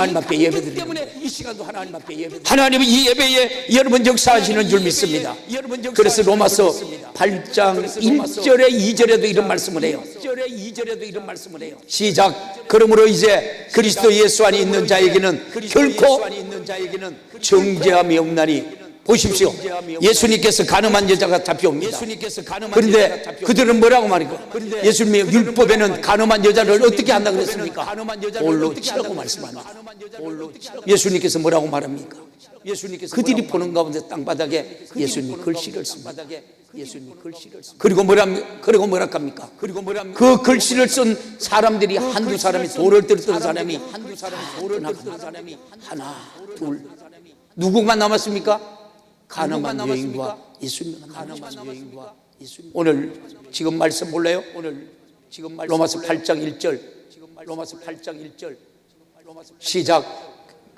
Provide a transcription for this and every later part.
하나님 앞에 예배드리는 때문에 이 시간도 하나님 앞에 예배 하나님은 이 예배에 여러분 역사하시는 줄 믿습니다. 그래서 로마서 8장 1절에 2절에도 이런 말씀을 해요. 1절에 2절에도 이런 말씀을 해요. 시작. 그러므로 이제 그리스도 예수 안에 있는 자에게는 결코 정죄함이 없나니 보십시오. 예수님께서 가늠한 여자가 잡혀옵니다. 그런데 그들은 뭐라고 말할까? 예수님의 율법에는 가늠한 여자를 어떻게 한다 그랬습니까? 돌로 치라고 말씀합니다. 예수님께서 뭐라고 말합니까? 그들이 보는 가운데 땅바닥에 예수님이 글씨를 씁니다. 그리고 뭐라 그리고 뭐라 합니까? 그 글씨를 쓴 사람들이 한두 사람이 돌을 들던 사람이 한두 사람이 돌을 들던 사람이 하나 둘 누구만 남았습니까? 가늠한 여인과 예수님만 남았습니다. 오늘 지금 말씀 볼래요? 오늘 지금 로마서 8장 1절. 로마서 8장 1절. 시작.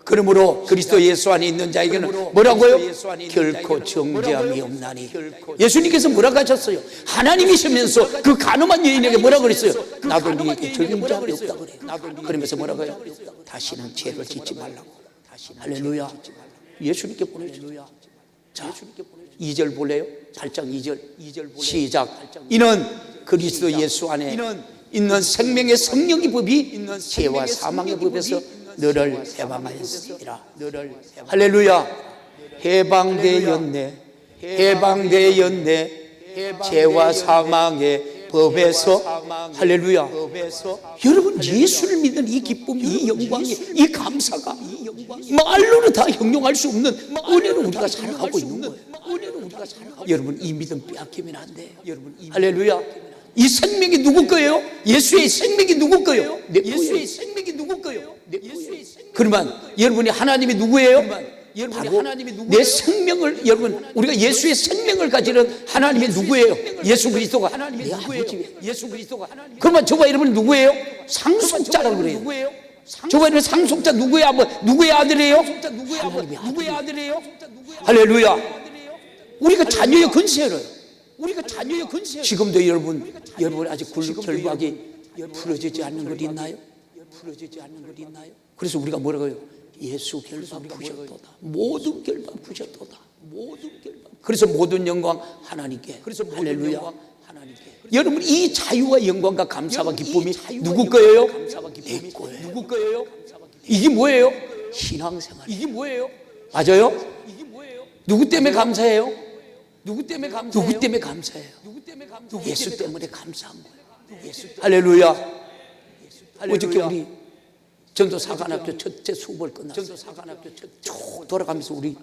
그러므로 그리스도 예수 안에 있는 자에게는 뭐라고요? 결코 정죄함이 없나니. 예수님께서 뭐라고 하셨어요? 하나님이시면서 그 가늠한 여인에게 뭐라고 그랬어요? 나도 네게 정죄함이 없다 그래요. 그러면서 뭐라고요? 다시는 죄를 짓지 말라고. 할렐루야. 예수님께 보내주세요 자, 2절 볼래요? 8장 2절. 시작. 이는 그리스도 예수 안에 있는 생명의 성령의 법이 죄와 사망의 법에서 너를 해방하였으리라. 할렐루야. 해방되었네. 해방되었네. 죄와 사망의 법에서 할렐루야. 여러분 예수를 믿는 이 기쁨, 이 영광이, 이 감사가 말로는 다 형용할 수 없는 은혜로 우리가 살아가고 있는 거예요. 여러분 이 믿음 빼앗기면 안 돼요. 할렐루야. 이 생명이 누구 거예요? 예수의 생명이 누구 거예요? 내 예수의 생명이 누구 거예요? 그러면 여러분이 하나님이 누구예요? 바로 내 생명을 여러분 우리가 예수의 생명을 가지는 하나님이 누구예요? 예수 그리스도가 내 아버지예요. 예수 그리스도가 그러면 저와 여러분 누구예요? 상속자라고 그래요. 저와 여러분 상속자 누구의 아버 누구의 아들이에요? 하나님의 누구의 아들이에요? 할렐루야. 우리가 자녀의 근세를 우리가 자녀의 근세 지금도 여러분 여러분 아직 굴 결박이 풀어지지 않는 것 있나요? 풀어지지 않는 것 있나요? 그래서 우리가 뭐라고 해요? 예수 결박 푸셨도다. 모든 결박 푸셨도다. 모든 결박. 그래서 모든 영광 하나님께. 그래서 할렐루야. 하나님께. 여러분 이 자유와 영광과 감사와 기쁨이 누구 거예요? 내 거예요. 누구 거예요? 이게 뭐예요? 신앙생활. 이게 뭐예요? 맞아요? 이게 뭐예요? 누구 때문에 감사해요? 누구 때문에 감사해요? 누구 때문에 감사해요? 누구 때문에 감사? 예수 때문에 감사한 거예요. 예수 할렐루야. 어저께 우리 전도 사관학교 첫째 수업을 끝났어요. 전도 사관학교 쭉 돌아가면서 우리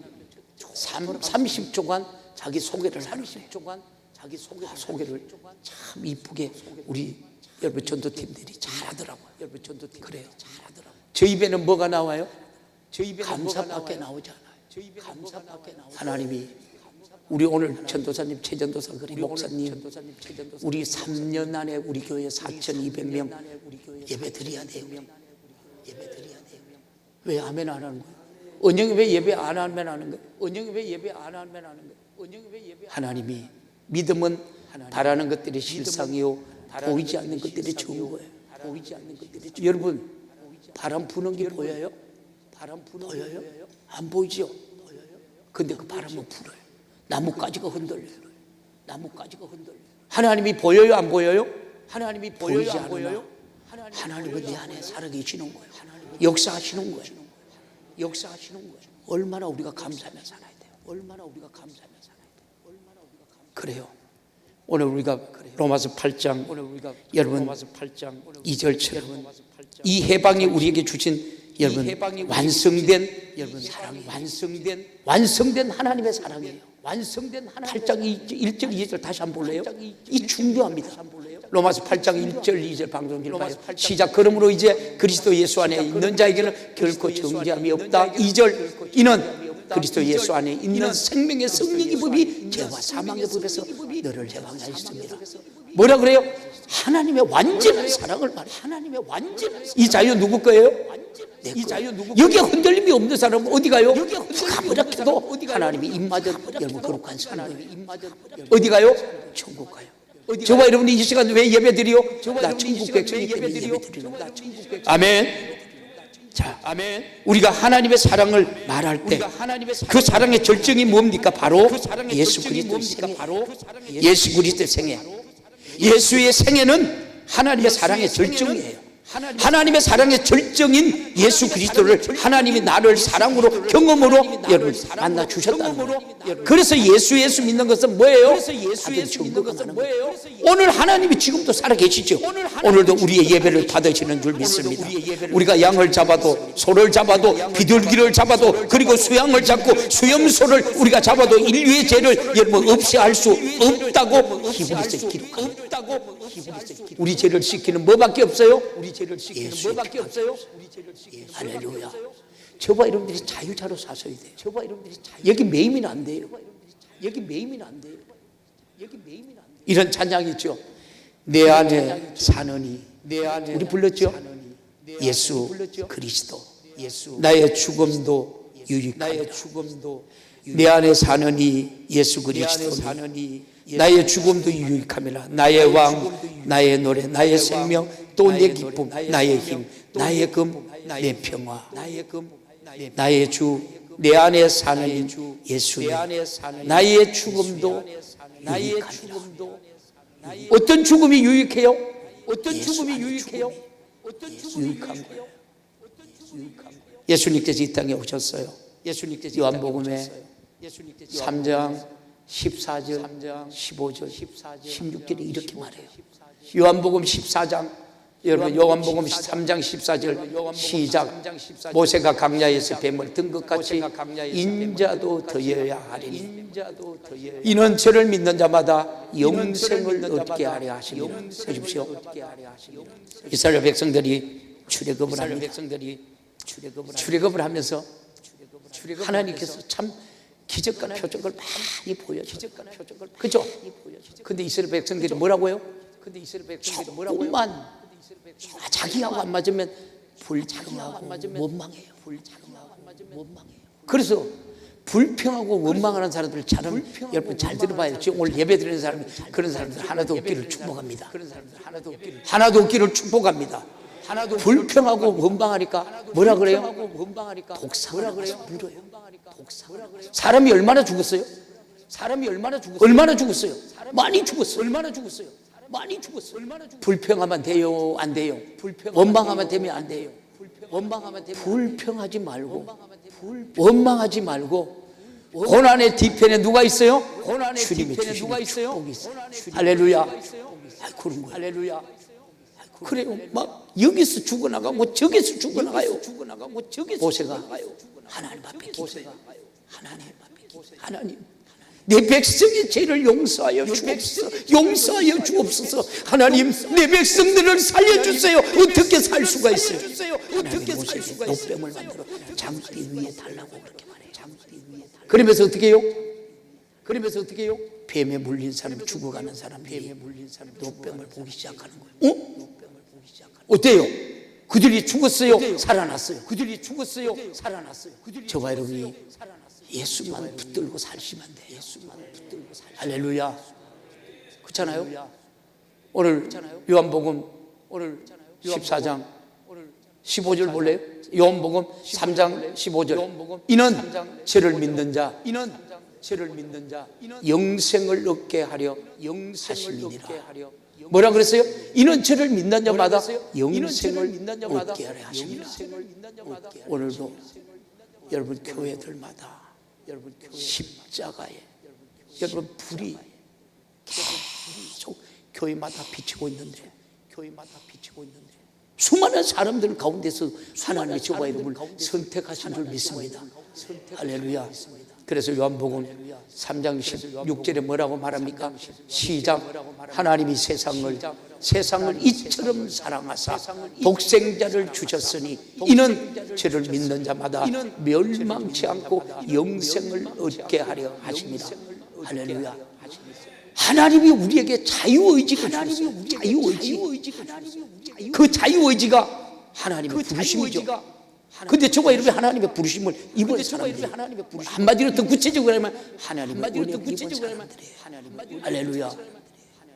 3, 30초간 자기 소개를 하는 30초간 자기 소개 소개를 참 이쁘게 우리 여러분 전도팀들이 잘하더라고요. 여러분 전도팀 그래요. 잘하더라고요. 저 입에는 뭐가 나와요? 저 입에 감사밖에 나오지 않아요. 감사밖에 나오지 하나님이 우리 오늘 전도사님 최전도사 그리고 목사님 우리 3년 안에 우리 교회 4,200명 예배 드려야 돼요. 예배 드려야 돼요. 왜 아멘 안 하는 거예요? 은영이 왜 예배 안 하면 하는 거예요? 은영이 왜 예배 안 하면 하는 거예요? 은영이 왜 예배 하나님이 믿음은 바라는 것들이 실상이요 보이지 않는 것들이 좋은 거예요. 보이지 않는 것들이 좋은 여러분 바람 부는 게 보여요? 바람 부는 보여요? 안 보이죠? 보여요? 근데 그 바람은 불어요. 나뭇가지가 흔들려요. 나뭇가지가 흔들려요. 하나님이 보여요? 안 보여요? 하나님이 보여요? 안 보여요? 하나님은 내 안에 살아계시는 거예요. 역사하시는 거예요. 역사하시는 거예요. 얼마나 우리가 감사하며 살아야 돼요. 얼마나 우리가 감사하며 살아야 돼요. 얼마나 우리가 감사. 그래요. 오늘 우리가 로마서 8장 여러분 2절처럼 이 해방이 우리에게 주신 여러분 완성된 여러분 사랑이 완성된 완성된 하나님의 사랑이에요. 완성된 하나님 8장 1절 2절 다시 한번 볼래요? 이 중요합니다. 로마서 8장 1절 2절 방송길 봐요. 시작 그러므로 이제 그리스도 예수 안에 있는 자에게는 결코 정죄함이 없다. 2절 이는 그리스도 예수 안에 있는 생명의 성령의 법이 죄와 사망의 법에서 너를 해방하였습니다. 뭐라 그래요? 하나님의 완전한 사랑을 말해. 하나님의 완전한 이 자유 누구 거예요? 이 자유 누구? 여기 흔들림이 없는 사람은 어디 가요? 누가 뭐라 해도 하나님이 입맞은 여러분 거룩한 사람. 어디 가요? 천국 가요. 저와 여러분이 이 시간 왜 예배 드리요? 나 천국 백성이기 때문에 예배 드리는 거야. 아멘. 자, 아멘. 우리가 하나님의 사랑을 말할 때 그 사랑의 절정이 뭡니까? 바로 예수 그리스도의 생애. 바로 예수 그리스도의 생애. 예수의 생애는 하나님의 사랑의 절정이에요. 하나님의 사랑의 절정인 예수 그리스도를 하나님이 나를 사랑으로 경험으로 여러분 만나 주셨다는 거예요. 그래서 예수 예수 믿는 것은 뭐예요? 거예요. 오늘 하나님이 지금도 살아 계시죠. 오늘도 우리의 예배를 받으시는 줄 믿습니다. 우리가 양을 잡아도 소를 잡아도 비둘기를 잡아도 그리고 수양을 잡고 수염소를 우리가 잡아도 인류의 죄를 여러분 없이 할 수 없다고 히브리서에 기록합니다. 우리 죄를 씻기는 뭐밖에 없어요? 죄를 씻기는 뭐밖에 없어요? 할렐루야. 저봐 여러분들이 자유자로 사셔야 돼요. 저봐 여러분들이 여기 매이면 안 돼요. 여기 매이면 안 돼요. 여기 매이면 안 돼요. 이런 찬양 있죠. 내 안에 사느니 내 안에 우리 불렀죠. 예수 그리스도 나의 죽음도 유익하다. 나의 죽음도 내 안에 사느니 예수 그리스도 나의 죽음도 유익함이라 나의 왕 나의 노래 나의 생명 또 내 기쁨 나의 힘 나의 금 내 평화 나의 주 내 안에 사는 예수님 나의 죽음도 유익함이라 어떤 죽음이 유익해요? 어떤 죽음이 유익해요? 유익한 거예요. 예수님께서 이 땅에 오셨어요. 예수님께서 요한복음에 3장 14절, 15절, 16절에 이렇게 말해요. 요한복음 14장 여러분 요한복음 3장 14절 시작. 모세가 강야에서 뱀을 든 것 같이 인자도 더여야 하리니. 이는 저를 믿는 자마다 영생을 얻게 하려 하시니 해주십시오. 이스라엘 백성들이 출애굽을 합니다. 출애굽을 하면서 하나님께서 참 기적과 표적을 많이 보여줘요 그죠? 근데 이스라엘 백성들이 뭐라고요? 근데 이스라엘 백성들이 뭐라고요? 조금만 자기하고 안 맞으면 불자기하고 원망해요. 원망해요. 그래서 불평하고 원망하는 사람들 잘 여러분 잘 들어봐요. 지금 오늘 예배 드리는 사람이 그런 사람들 하나도 없기를 축복합니다. 하나도 없기를 축복합니다. 불평하고 원망하니까 뭐라 그래요? 독사가 그래요? 물어요. 사람이 얼마나 죽었어요? 사람이 얼마나 죽었어요? 얼마나 죽었어요? 많이 죽었어요. 얼마나 죽었어요? 많이 죽었어. 불평하면 돼요, 안 돼요? 원망하면 되면 안 돼요. 원망하면 불평하지 말고 원망하지 말고 고난의 뒤편에 누가 있어요? 주님이 주시는 축복이 있어요. 할렐루야. 아, 그런 거야. 할렐루야. 그래요. 막 여기서 죽어나가고 저기서 죽어나가요. 모세가 하나님 앞에 기도해요. 하나님 앞에 기도 하나님 내 백성의 죄를 용서하여 주옵소서. 용서하여 주옵소서. 하나님 내 백성들을 살려주세요. 어떻게 살 수가 있어요? 어떻게 살 수가 있어요? 노뱀을 만들어 장대 위에 달라고 그렇게 말해요. 그러면서 어떻게 해요? 그러면서 어떻게 해요? 뱀에 물린 사람 죽어가는 사람 뱀에 물린 사람 노뱀을 보기 시작하는 거예요. 어? 어때요? 그들이 죽었어요? 살아났어요? 그들이 죽었어요? 살아났어요? 저와 여러분이 예수만 붙들고 살시면 돼. 예수만 붙들고 살. 할렐루야. 그렇잖아요. 오늘 요한복음 오늘 14장 15절 볼래요? 요한복음 3장 15절. 이는 죄를 믿는 자, 이는 죄를 믿는 자, 영생을 얻게 하려 하심이니라. 뭐라 그랬어요? 이는 죄를 믿는 자마다 영생을 얻게 하려 하심이라. 오늘도 여러분 교회들마다 여러분 십자가에 여러분 불이 계속 교회마다 비치고 있는데 교회마다 비치고 있는데 수많은 사람들 가운데서 하나님의 저와 이름을 선택하신 줄 믿습니다. 할렐루야. 그래서 요한복음 3장 16절에 뭐라고 말합니까? 시작 하나님이 세상을 세상을 이처럼 사랑하사 독생자를 주셨으니 이는 죄를 믿는 자마다 멸망치 않고 영생을 얻게 하려 하십니다. 할렐루야. 하나님이 우리에게 자유의지가 주셨어요. 자유의지. 그 자유의지가 하나님의 부르심이죠. 근데 저가 이렇게 하나님의 부르심을 입은 사람들이 한마디로 더 구체적으로 하면 하나님의 은혜 입은 사람들이에요. 할렐루야.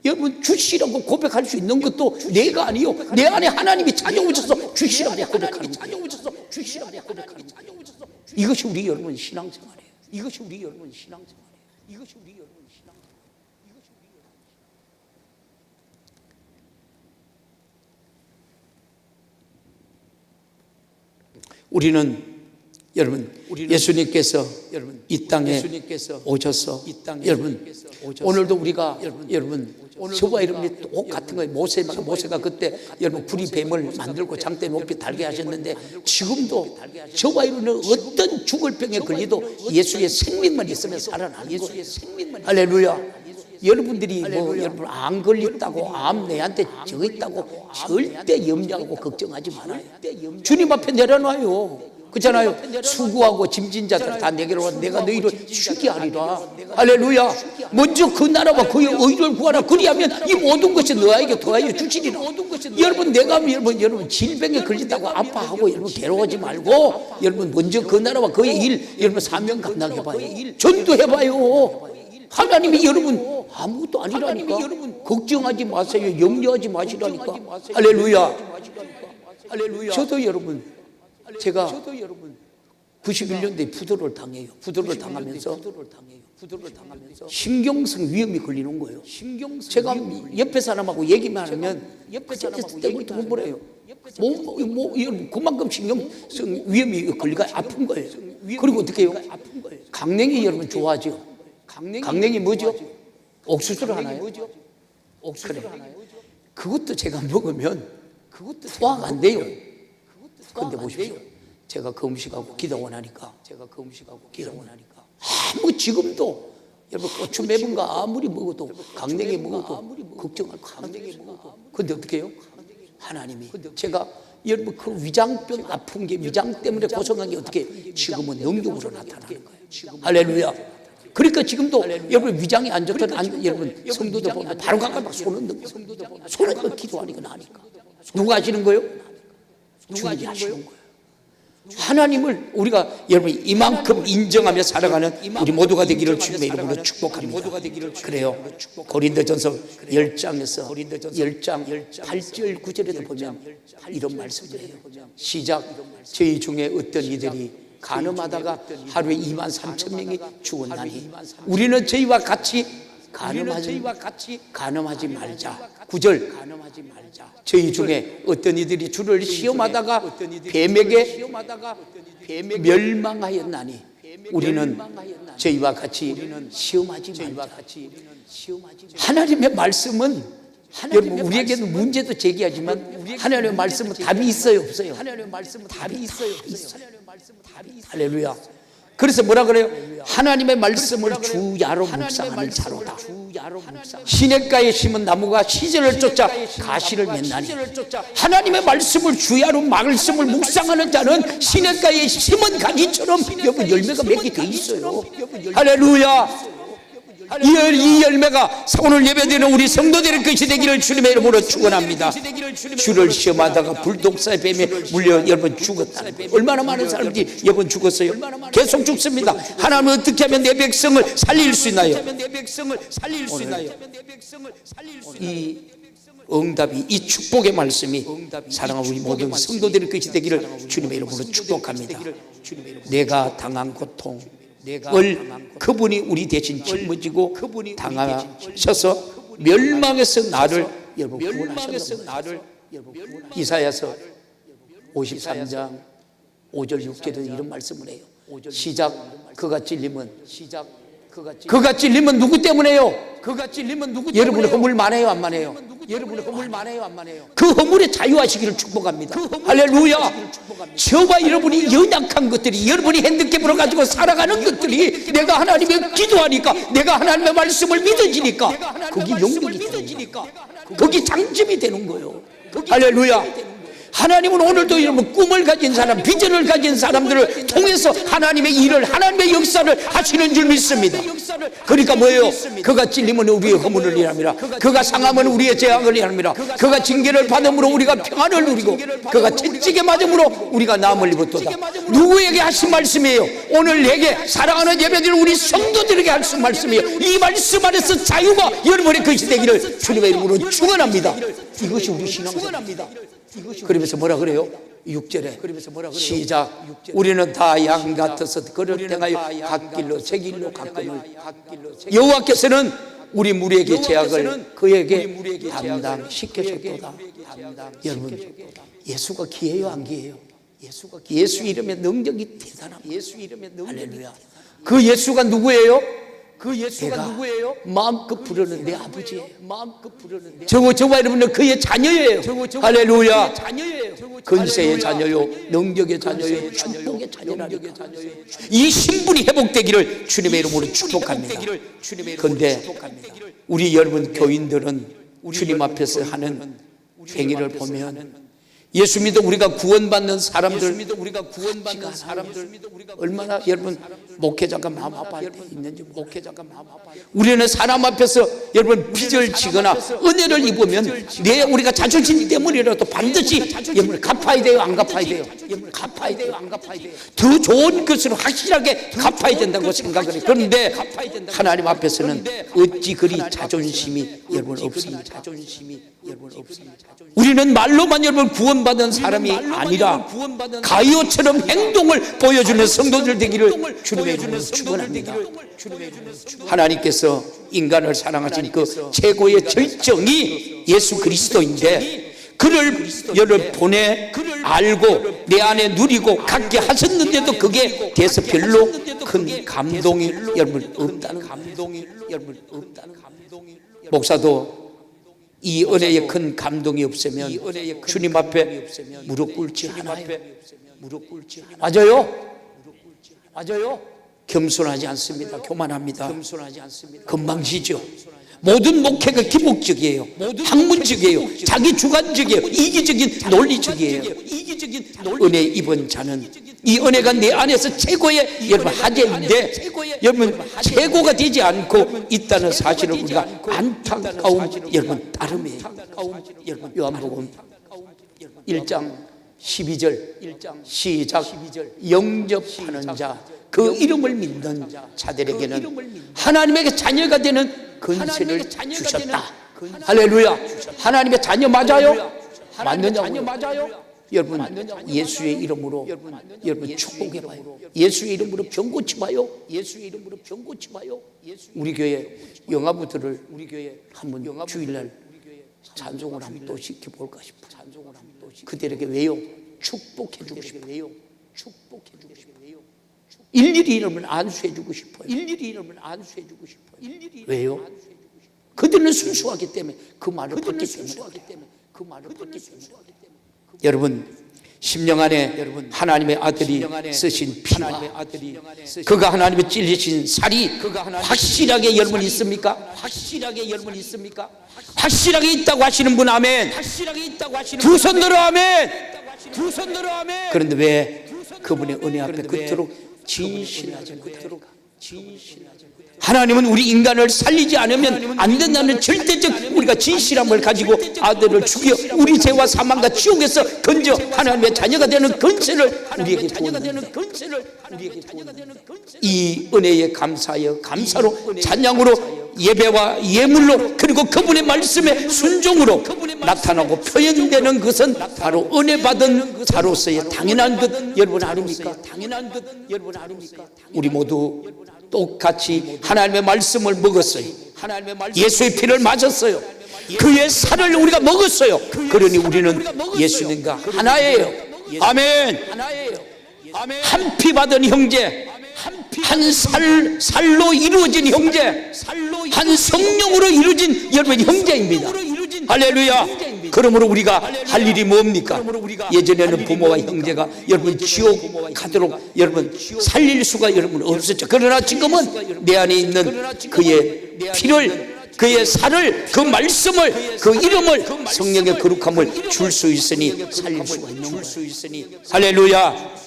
여러분 주시라고 고백할 수 있는 것도 내가 아니요 내 안에 하나님이 찾아오셔서 주시라고 고백하는 거예요. 주시라고 고백하는 거예요. 이것이 우리 여러분 신앙생활이에요. 이것이 우리 여러분 신앙생활이에요. 이것이 우리 여러분 신앙. 우리는 여러분 예수님께서 이 땅에 오셔서 여러분 오늘도 우리가 여러분 저와 여러분이 똑같은 거예요. 모세가 모세가 그때 여러분 구리 뱀을 만들고 장대 높이 달게 하셨는데 지금도 저와 여러분은 어떤 죽을 병에 걸리도 예수의 생명만 있으면 살아나는 거예요. 할렐루야 여러분들이 뭐 여러분 안 걸렸다고 암 내한테 저 있다고 절대 염려하고 걱정하지 말아요. 주님 앞에 내려놔요. 그렇잖아요. 수고하고 짐진 자들 다 내게로 와 내가 너희를 쉬게 하리라. 할렐루야. 먼저 그 나라와 그의 의를 구하라. 그리하면 이 모든 것이 너에게 더하여 주시리라. 여러분 내가 여러분 여러분 질병에 걸린다고 아파하고 여러분 괴로워하지 말고 여러분 먼저 그 나라와 그의 일 여러분 사명 감당해봐요. 전도해봐요. 하나님이 여러분 아무것도 아니라니까. 여러분 걱정하지 마세요. 염려하지 마시라니까. 할렐루야. 저도 여러분 제가 91년도에 부도를 당해요. 부도를 당하면서 신경성 위험이 걸리는 거예요. 제가 옆에 사람하고 얘기만 하면 옆에 때문에 돈 벌어요. 뭐, 뭐, 뭐, 그만큼 신경성 위험이 걸리가 아픈 거예요. 그리고 어떻게 해요? 강냉이 여러분 좋아하죠 강냉이 뭐죠? 옥수수를 하나요? 그래. 그것도 제가 먹으면 그것도 소화가 안 돼요. 근데 보십시오. 제가 그 음식하고 기도원 하니까 제가 그 음식하고 기도원 하니까 아무 지금도 여러분 고추 거 아무리 먹어도 강냉이 먹어도 걱정할 거 강냉이 먹어도 근데 어떻게 해요? 하나님이 제가 여러분 그 위장병 아픈 게 위장 때문에 고생한 게 어떻게 지금은 능력으로 나타나는 거예요. 할렐루야. 그러니까 지금도 여러분 위장이 안 좋던 안, 여러분 성도들 보면 바로 가서 막 손을 넣고 손을 넣고 기도하니까 나니까 누가 하시는 거예요? 주님이 하시는 거예요. 하나님을 우리가 여러분 이만큼 인정하며 살아가는 우리 모두가 되기를 주님의 이름으로 축복합니다. 그래요. 고린도전서 10장에서 10장 8절 9절에도 보면 이런 말씀이에요. 시작 저희 중에 어떤 이들이 가늠하다가 하루에 2만 3천 명이 죽었나니 우리는 저희와 같이 가늠하지 가늠하지 말자. 9절 저희 중에 어떤 이들이 주를 시험하다가 뱀에게 멸망하였나니 우리는 저희와 같이 시험하지 말자. 하나님의 말씀은 여러분 우리에게는 문제도 제기하지만 하나님의 말씀은 답이 있어요 없어요? 하나님의 말씀은 답이 있어요 없어요? 할렐루야. 그래서 뭐라 그래요? 하나님의 말씀을 주야로 묵상하는 자로다. 시냇가에 심은 나무가 시절을 쫓아 가시를 맺나니 하나님의 말씀을 주야로 말씀을 묵상하는 자는 시냇가에 심은 가지처럼 여러분 열매가 맺게 돼 있어요. 할렐루야. 이, 열, 이 열매가 오늘 예배드리는 우리 성도들의 것이 되기를 주님의 이름으로 축원합니다. 주를 시험하다가 불독사의 뱀에 물려 여러분 거예요. 얼마나 많은 사람들이 여러분 죽었어요? 계속 죽습니다. 하나님은 어떻게 하면 내 백성을 살릴 수 있나요? 이 응답이 이 축복의 말씀이 사랑하는 우리 모든 성도들의 것이 되기를 주님의 이름으로 축복합니다. 내가 당한 고통 을 그분이 우리 대신 짊어지고 당하셔서 멸망에서 나를 여러분 구원하셨습니다. 이사야서 53장 5절 6절에 이런 말씀을 해요. 시작 그가 찔림은 시작 그가 찔림은 누구 때문에요? 그가 찔림은 누구 여러분의 허물 많아요 안 많아요? 여러분의 허물 많아요 안 많아요? 그 허물에 자유하시기를 축복합니다. 할렐루야. 저와 여러분이 연약한 것들이 여러분이 핸드캡으로 가지고 살아가는 것들이 내가 하나님의 기도하니까 내가 하나님의 말씀을 믿어지니까 거기 용력이 되니까 거기 장점이 되는 거예요. 할렐루야. 하나님은 오늘도 여러분 꿈을 가진 사람, 비전을 가진 사람들을 통해서 하나님의 일을, 하나님의 역사를 하시는 줄 믿습니다. 그러니까 뭐예요? 그가 찔림은 우리의 허물을 일합니다. 그가 상함은 우리의 재앙을 일합니다. 그가 징계를 받음으로 우리가 평안을 누리고 그가 채찍에 맞음으로 우리가 남을 입었도다. 누구에게 하신 말씀이에요? 오늘 내게 사랑하는 예배들 우리 성도들에게 하신 말씀이에요. 이 말씀 안에서 자유가 여러분의 것이 되기를 주님의 이름으로 축원합니다. 이것이 우리 신앙생활입니다. 그러면서 뭐라 그래요? 6절에 시작. 우리는 다 양 같아서 그를 행하여 갓길로 제 길로 가끔을 여호와께서는 우리 무리에게 제약을 그에게 담당시켜줬도다. 여러분 예수가 기해요? 안 기해요? 예수 이름의 능력이 대단합니다. 예수 이름의 할렐루야. 그 예수가 누구예요? 그 예수가 누구예요? 마음껏 부르는 내 아버지예요. 마음껏 부르는 내 저거 저와 여러분은 그의 자녀예요. 할렐루야. 근세의 자녀요, 능력의 자녀요, 축복의 자녀라니까. 이 신분이 회복되기를 주님의 이름으로 축복합니다. 그런데 우리 여러분 교인들은 주님 앞에서 하는 행위를 보면 예수 믿어 우리가 구원받는 사람들 우리가 구원받는 사람들. 얼마나 여러분 목회자가 마음 아파할 때 있는지 목회자가 마음 아파할 때 우리는 사람 앞에서 여러분 빚을 지거나 은혜를 입으면 내 우리가 자존심 때문이라도 반드시 여러분 갚아야 돼요 안 갚아야 돼요? 갚아야 돼요 안 갚아야 돼요? 더 좋은 것으로 확실하게 갚아야 된다고 생각을 해요. 그런데 하나님 앞에서는 어찌 그리 자존심이 여러분 없습니까? 자존심이 여러분 없습니까 우리는 말로만 여러분 구원받은 사람이 아니라 가이오처럼 행동을 보여주는 성도들 되기를 주님의 이름으로 축원합니다. 하나님께서 인간을 사랑하신 그 최고의 절정이 예수 그리스도인데 그를 여를 보내 알고 내 안에 누리고 갖게 하셨는데도 그게 돼서 별로 큰 감동이 여러분 없다는 감동이 여러분 없다는 감동이 목사도 이 은혜에 큰 감동이 없으면 주님 앞에 무릎 꿇지 않아요. 맞아요. 맞아요. 겸손하지 않습니다. 교만합니다. 겸손하지 않습니다. 건방지죠. 모든 목회가 기복적이에요. 학문적이에요. 자기 주관적이에요. 이기적인 논리적이에요. 은혜 입은 자는 이 은혜가 내 안에서 최고의 여러분 하재인데 여러분 최고가 되지 않고 있다는 사실을 우리가 안타까움 여러분 따름이에요. 요한복음 1장 12절 시작 영접하는 자 그 이름을 믿는 자들에게는 하나님에게 자녀가 되는 근세를 주셨다. 할렐루야. 하나님의 자녀 맞아요? 맞느냐고 맞아요? 여러분 예수의 이름으로 여러분 축복해 봐요. 예수의 이름으로 병 고치 봐요. 예수의 이름으로 병 고치 봐요. 우리 교회 영화부들을 우리 교회 한번 주일날 찬송을 한번 또 시켜 볼까 싶어. 찬송을 한번 또 그들에게 왜요? 축복해 주고 싶어. 축복해 주고 싶어. 일일이 이름을 안수해 주고 싶어요. 일일이 이름을 안수해 주고 싶어요. 왜요? 그들은 순수하기 때문에 그 말을 듣기 때문에 그 말을 듣기 때문에 여러분 심령 안에 여러분 하나님의 아들이 쓰신 피와 그가 하나님의 찔리신 살이 확실하게 여러분 있습니까? 확실하게 여러분 있습니까? 확실하게 있다고 하시는 분 아멘. 두손 들어 아멘. 두손 들어 아멘. 그런데 왜 그분의 은혜 앞에 그토록 진실하지 못할까? 하나님은 우리 인간을 살리지 않으면 안 된다는 절대적 우리가 진실함을 가지고 아들을 죽여 우리 죄와 사망과 지옥에서 건져 하나님의 자녀가 되는 건세를 우리에게 주었는데 이 은혜에 감사하여 감사로 찬양으로 예배와 예물로 그리고 그분의 말씀에 순종으로 나타나고 표현되는 것은 바로 은혜 받은 자로서의 당연한 것 여러분 아닙니까? 당연한 것 여러분 아닙니까? 우리 모두 똑같이 하나님의 말씀을 먹었어요. 예수의 피를 마셨어요. 그의 살을 우리가 먹었어요. 그러니 우리는 예수님과 하나예요. 아멘. 한피 받은 형제, 한 살, 살로 이루어진 형제, 한 성령으로 이루어진 여러분 형제입니다. 할렐루야. 그러므로 우리가 할 일이 뭡니까? 예전에는 부모와 형제가 여러분 지옥 가도록 여러분 살릴 수가 여러분 없었죠. 그러나 지금은 내 안에 있는 그의 피를 그의 살을 그 말씀을 그 이름을 성령의 거룩함을 줄 수 있으니 살릴 수가 있는 거예요. 할렐루야.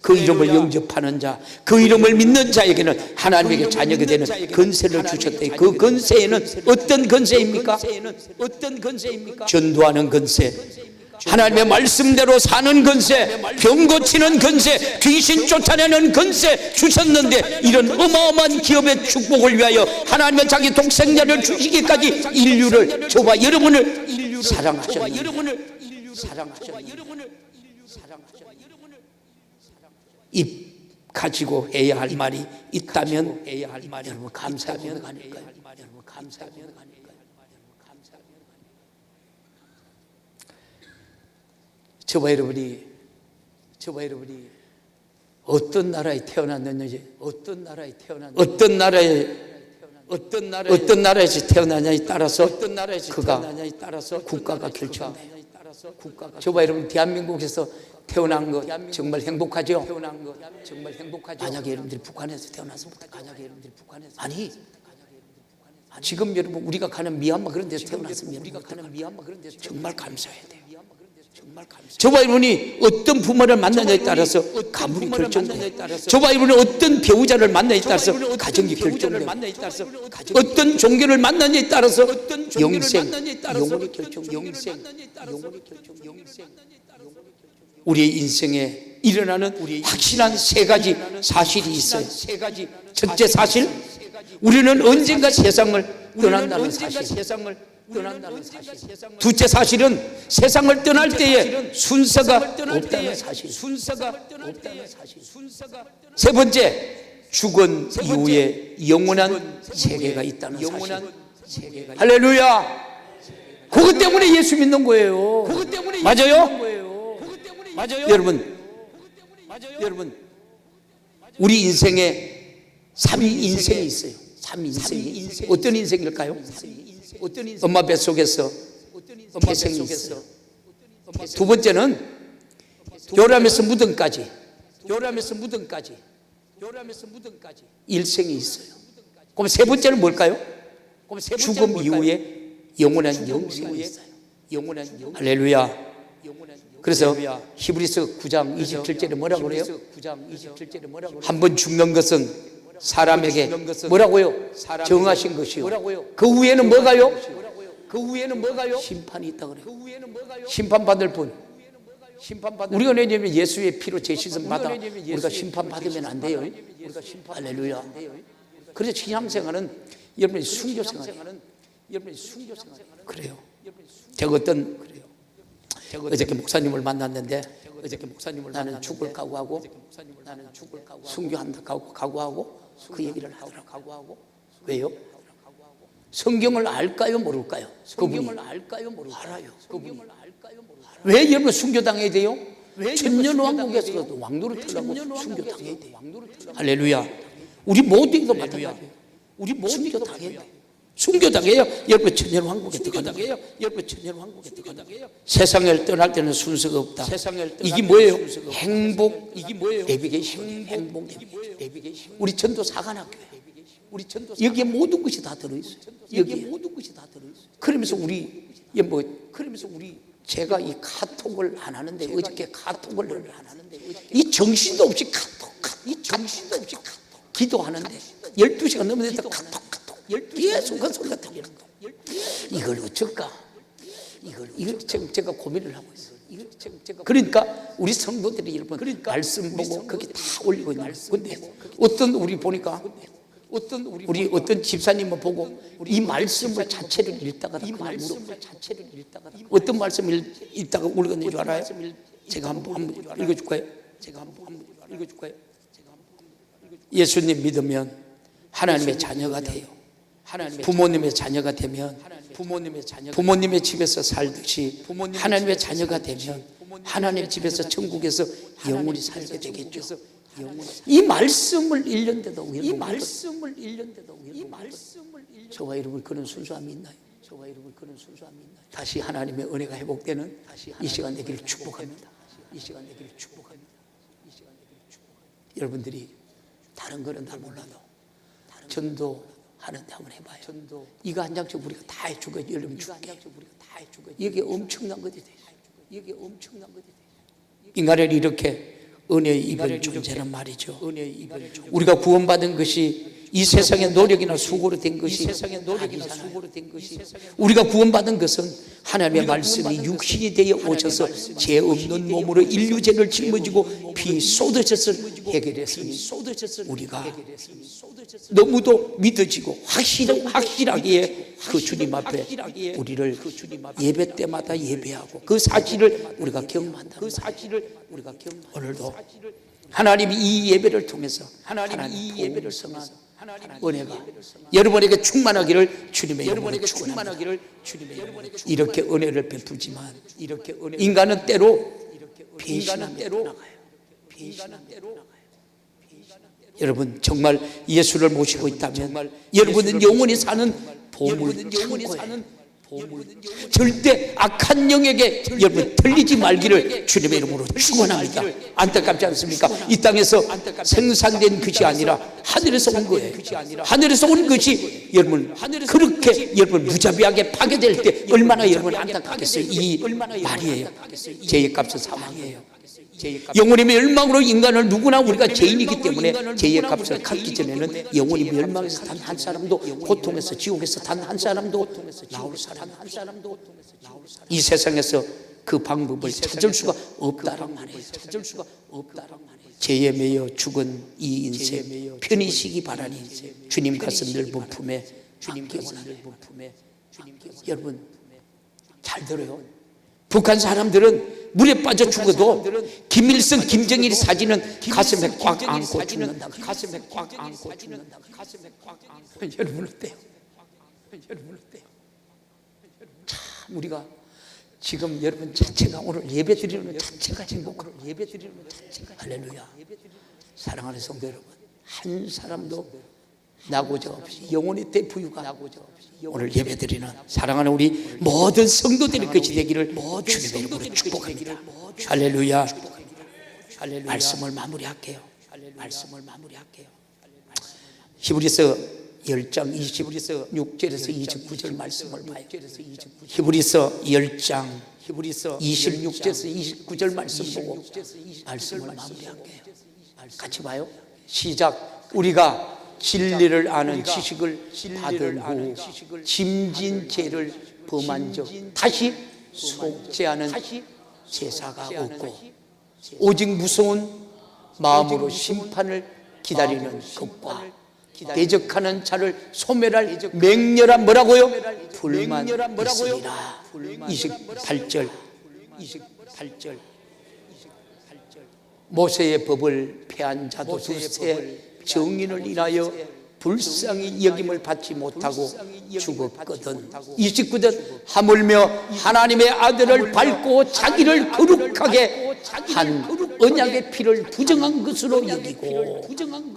그 이름을 영접하는 자, 그 이름을 믿는 자에게는 하나님에게 자녀가 되는 건세를 주셨대. 그 어떤 건세입니까? 어떤 건세입니까? 전도하는 건세. 하나님의 말씀대로 사는 건세, 병 고치는 건세, 귀신 쫓아내는 건세 주셨는데 이런 어마어마한 기업의 축복을 위하여 하나님은 자기 독생자를 주시기까지 인류를 저와 여러분을. 여러분을 사랑하셨습니다. 입 가지고 해야 할 말이 있다면 해야 할 말이 여러분 감사하면 아닐까요? 여러분 감사하면 아닐까요? 저와 여러분이 저와 여러분이 어떤 나라에 태어났느냐 어떤 나라에 태어났 어떤 나라에 어떤 나라 어떤 나라에서 태어나냐에 따라서 어떤 나라에서 그가 태어나냐에 따라서 국가가 결정돼. 국가가 저와 여러분 대한민국에서 태어난 것 정말 행복하죠. 태어난 것 정말 행복하죠. 만약에 여러분들이 북한에서 태어나서 만약에 여러분들이 북한에서 아니 지금 여러분 우리가 가는 미얀마 그런 데서 태어났으면 우리가 가는 미얀마 그런 데서 정말 감사해야 돼요. 저와 여러분이 어떤 부모를 만나냐에 따라서 가문이 결정돼. 저와 여러분이 어떤 배우자를 만나냐에 따라서 가정이 결정돼. 어떤 종교를 만나냐에 따라서 영생, 영혼이 결정, 영생, 영혼이 결정, 영생. 우리의 인생에 일어나는 확실한 세 가지 사실이 있어요. 첫째 사실, 우리는 언젠가 세상을 떠난다는 사실. 세상을 떠난다는 사실. 둘째 사실은 세상을 떠날 때에 순서가 없다는 사실. 순서가 없다는 사실. 세 번째, 죽은 이후에 영원한 세계가 있다는 사실. 할렐루야. 그것 때문에 예수 믿는 거예요. 맞아요? 맞아요? 여러분, 여러분, 우리 인생에 삼위 인생이 있어요. 삼위 인생이 어떤 인생일까요? 어떤 인생? 엄마 뱃속에서 태생이 있어요. 두 번째는 요람에서 무덤까지, 요람에서 무덤까지, 요람에서 무덤까지 일생이 있어요. 그럼 세 번째는 뭘까요? 죽음 이후에 영원한 영생이 있어요. 영원한 영. 할렐루야. 그래서 히브리서 9장 27절에 뭐라고 그래요? 한번 죽는 것은 사람에게 뭐라고요? 정하신 것이요. 그 후에는 뭐가요? 그 후에는 뭐가요? 심판이 있다 그래요. 심판 받을 분. 우리가 왜냐면 예수의 피로 제시선 받아 우리가 심판 받으면 안 돼요. 할렐루야. 그래서 신앙생활은 여러분의 순교생활. 여러분의 순교생활. 그래요. 제가 어떤. 어저께 목사님을 만났는데 어저께 목사님을 나는 죽을 각오하고 나는 죽을 각오 순교한다 각오 각오하고 그 얘기를 하더라 각오하고 왜요? 성경을 알까요 모를까요? 성경을 알까요 모를까요? 알아요. 그분이 왜 여러분 순교당해야 돼요? 천년 왕국에서도 왕노릇 하려고 순교당해야 돼요. 할렐루야. 우리 모두에도 마찬가지예요. 우리 모두에도 당해야 돼요. 순교당해요. 여러분 천년 왕국에 들어가요. 여러분 천년 왕국에 들어가요. 세상을 떠날 때는 순서가 없다. 이게 뭐예요? 행복. 이게 뭐예요? 내비게이션. 행복. 내비게이션. 우리 전도 사관학교에. 우리 전도 여기에 모든 것이 다 들어 있어요. 여기에 모든 것이 다 들어 있어요. 그러면서 우리 뭐 그러면서 우리 제가 이 카톡을 안 하는데 어저께 카톡을 안 하는데 이 정신도 없이 카톡, 이 정신도 없이 카톡 기도하는데 12시간 넘었는데 카톡 카톡 계속 그 소리가 들리는 거 이걸 어쩔까 이걸 이걸 지금 제가 고민을 하고 있어요 그러니까 우리 성도들이 여러분 말씀 보고 거기 다 올리고 있는 근데 어떤 우리 보니까 어떤 우리, 우리 어떤 집사님을 보고 이 말씀을 자체를 읽다가 이 말씀을 자체를 읽다가 어떤 말씀을 읽다가 울었는 줄 알아요? 제가 한번 한번 읽어줄까요? 제가 한번 한번 읽어줄까요? 예수님 믿으면 하나님의 자녀가 돼요. 부모님의 자녀가 되면 부모님의 집에서 살듯이 하나님의 자녀가 되면 하나님의 집에서 천국에서 영원히 살게 되겠죠. 이 말씀을 1년대도 이 말씀을 1년대도 이 말씀을 저와 여러분 그런 순수함이 있나요? 저와 여러분 그런 수수함이 있나요? 다시 하나님의 은혜가 회복되는 이 시간 되기를 축복합니다. 이 시간 되기를 축복합니다. 이 시간 되기를 축복합니다. 여러분들이 다른 거는 다 몰라도 전도 하는데 한번 해봐요. 이거 한 장씩 우리가 다 해주고 여러분 줄게. 이게 엄청난 것이 돼. 이게 엄청난 것이 돼. 인간을 이렇게 은혜의 입을 존재는 말이죠. 우리가 구원받은 것이 이 세상의 노력이나 수고로 된 것이 세상의 노력이나 수고로 된 것이 우리가 구원받은 것은 하나님의 말씀이 육신이 되어 오셔서 죄 없는 몸으로 인류죄를 짊어지고 피 쏟으셨을 해결했으니 우리가 너무도 믿어지고 확실 확실하게 그 주님 앞에 우리를 예배 때마다 예배하고 그 사실을 우리가 경험한다. 그 사실을 우리가 경험. 오늘도 하나님이 이 예배를 통해서 하나님이 이 예배를 성한 은혜가 여러분에게 충만하기를 주님의 이름으로 충만하기를 주님의 이렇게 은혜를 베푸지만 이렇게 은혜 인간은 때로 배신하는 때로 나가요. 여러분 정말 예수를 모시고 있다면 여러분은 영원히 사는 보물 창고 절대 악한 영에게 여러분 들리지 말기를 주님의 이름으로 축원합니다. 안타깝지 않습니까? 이 땅에서 생산된 것이 아니라 하늘에서 온 거예요. 하늘에서 온 것이 여러분 그렇게 여러분 무자비하게 파괴될 때 얼마나 여러분 안타깝겠어요. 이 말이에요. 죄의 값은 사망이에요. 영원히 멸망으로 인간을 누구나 우리가 죄인이기 때문에 죄의 값을 갚기 전에는 영원히 멸망에서 단 한 사람도 고통에서 지옥에서 단 한 사람도 나올 사람 한 사람도 이 세상에서 그 방법을 찾을 수가 없다란 말이에요. 찾을 수가 없다란 말이에요. 죄에 매여 죽은 이 인생 편히 쉬기 바라니 주님 가슴 넓은 품에 주님 가슴 품에 여러분 잘 들어요. 북한 사람들은 물에 빠져 죽어도 김일성, 김정일 사진은 가슴에 꽉 안고 죽는다. 가슴에 꽉 안고 죽는다. 가슴에 꽉 안고 여러분 어때요? 여러분 어때요? 참 우리가 지금 여러분 자체가 오늘 예배 드리는 자체가 행복하고 예배 드리는 자체가 할렐루야. 사랑하는 성도 여러분, 한 사람도 나고자 없이 영혼의 대부유가 나고자 없이 오늘 예배드리는 사랑하는 우리 모든 성도들의 것이 되기를 주님의 이름으로 축복합니다. 할렐루야. 말씀을 마무리할게요. 말씀을 마무리할게요. 히브리서 10장 26절에서 29절 말씀을 봐요. 히브리서 10장 히브리서 26절에서 29절 말씀 보고 말씀을 마무리할게요. 같이 봐요. 시작. 우리가 진리를 아는 지식을 받은 후 짐진 죄를 범한 적 다시 속죄하는 제사가 없고 오직 무서운 마음으로 심판을 기다리는 것과 대적하는 자를 소멸할 맹렬한 뭐라고요? 불만 있으리라. 28절. 28절. 모세의 법을 폐한 자도 두세 정인을 인하여 불쌍히 여김을 받지 못하고 죽었거든. 29절 하물며 하나님의 아들을 밟고 자기를 거룩하게 한 언약의 피를 부정한 것으로 여기고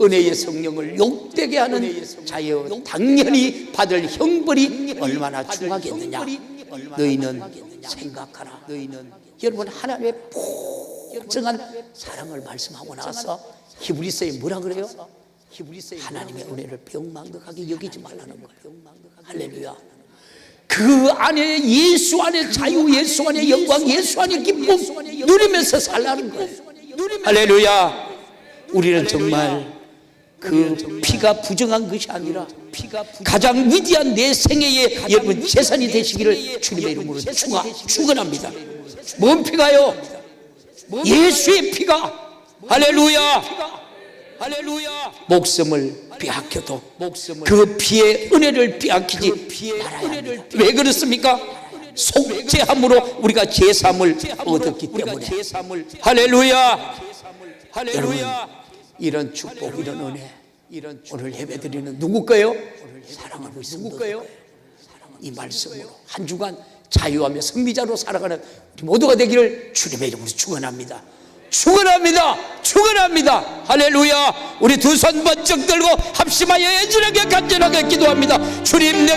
은혜의 성령을 욕되게 하는 자여 당연히 받을 형벌이 얼마나 중하겠느냐? 너희는 생각하라. 너희는 여러분 하나님의 보정한 사랑을 말씀하고 나서 히브리서에 뭐라 그래요? 하나님의 은혜를 병망덕하게 여기지 말라는 거예요. 할렐루야. 그 안에 예수 안에 자유, 예수 안에 영광, 예수 안에 기쁨 누리면서 살라는 거예요. 할렐루야. 우리는 정말 그 피가 부정한 것이 아니라 가장 위대한 내 생애의 여러분 재산이 되시기를 주님의 이름으로 축하, 축원합니다. 뭔 피가요? 예수의 피가 할렐루야. 할렐루야. 목숨을 빼앗겨도 그 피의 은혜를 빼앗기지 말아야 합니다. 왜 그렇습니까? 속죄함으로 우리가 제삼을 얻었기 때문에 할렐루야. 할렐루야. 이런 축복, 이런 은혜, 오늘 예배드리는 누구까요? 사랑하고 있는 누구까요? 이 말씀으로 한 주간 자유하며 승리자로 살아가는 우리 모두가 되기를 주님의 이름으로 축원합니다. 축원합니다. 축원합니다. 할렐루야. 우리 두 손 번쩍 들고 합심하여 애절하게 간절하게 기도합니다. 주님 내